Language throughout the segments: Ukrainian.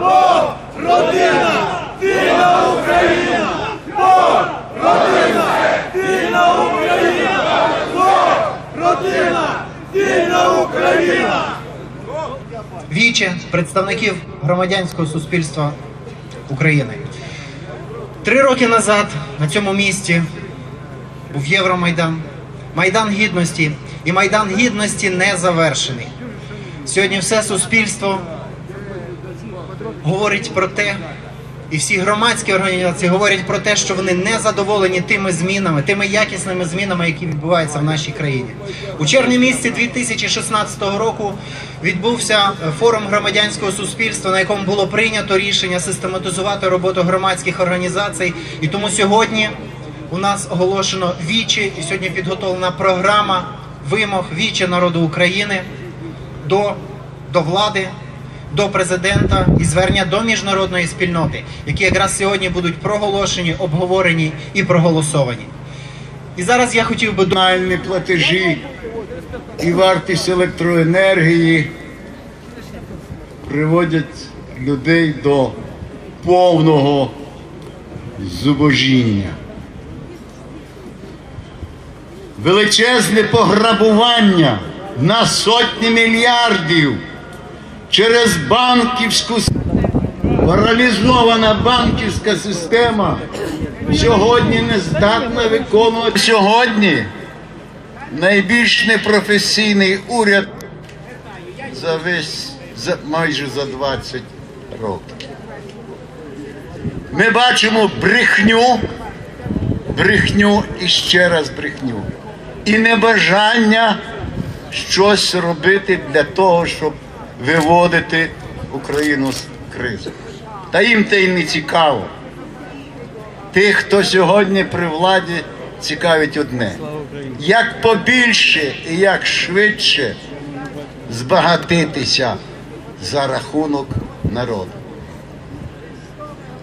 Бог, родина, вільна Україна! Бог, родина, вільна Україна! Бог, родина, вільна Україна! віче представників громадянського суспільства України. Три роки назад на цьому місці був Євромайдан, Майдан Гідності, і Майдан Гідності не завершений. Сьогодні все суспільство говорить про те, і всі громадські організації говорять про те, що вони не задоволені тими змінами, тими якісними змінами, які відбуваються в нашій країні. У червні місяці 2016 року відбувся форум громадянського суспільства, на якому було прийнято рішення систематизувати роботу громадських організацій. І тому сьогодні у нас оголошено вічі, і сьогодні підготовлена програма вимог вічі народу України до, до влади, до президента і звернення до міжнародної спільноти, які якраз сьогодні будуть проголошені, обговорені і проголосовані. І зараз я хотів би до- комунальні платежі і вартість електроенергії приводять людей до повного зубожіння. Величезне пограбування на сотні мільярдів через банківську паралізована банківська система сьогодні не здатна виконувати сьогодні найбільш непрофесійний уряд за весь за майже за 20 років. Ми бачимо брехню, брехню і ще раз брехню. І небажання щось робити для того, щоб виводити Україну з кризи. Та їм те й не цікаво. Тих, хто сьогодні при владі, цікавить одне: як побільше і як швидше збагатитися за рахунок народу.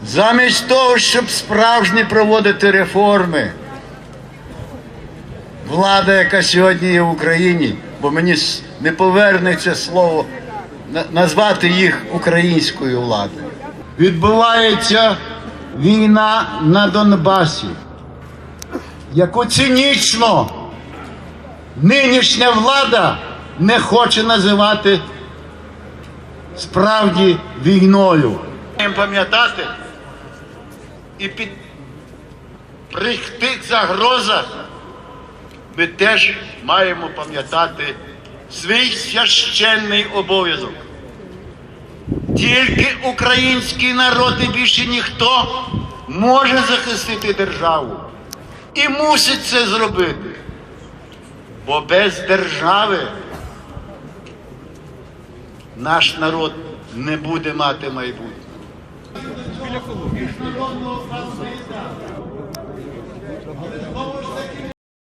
Замість того, щоб справжні проводити реформи, влада, яка сьогодні є в Україні, бо мені не повернеться слово назвати їх українською владою. Відбувається війна на Донбасі, яку цинічно нинішня влада не хоче називати справді війною. Пам'ятати і під при тих загрозах ми теж маємо пам'ятати свій священний обов'язок. Тільки український народ і більше ніхто може захистити державу і мусить це зробити. Бо без держави наш народ не буде мати майбутнього.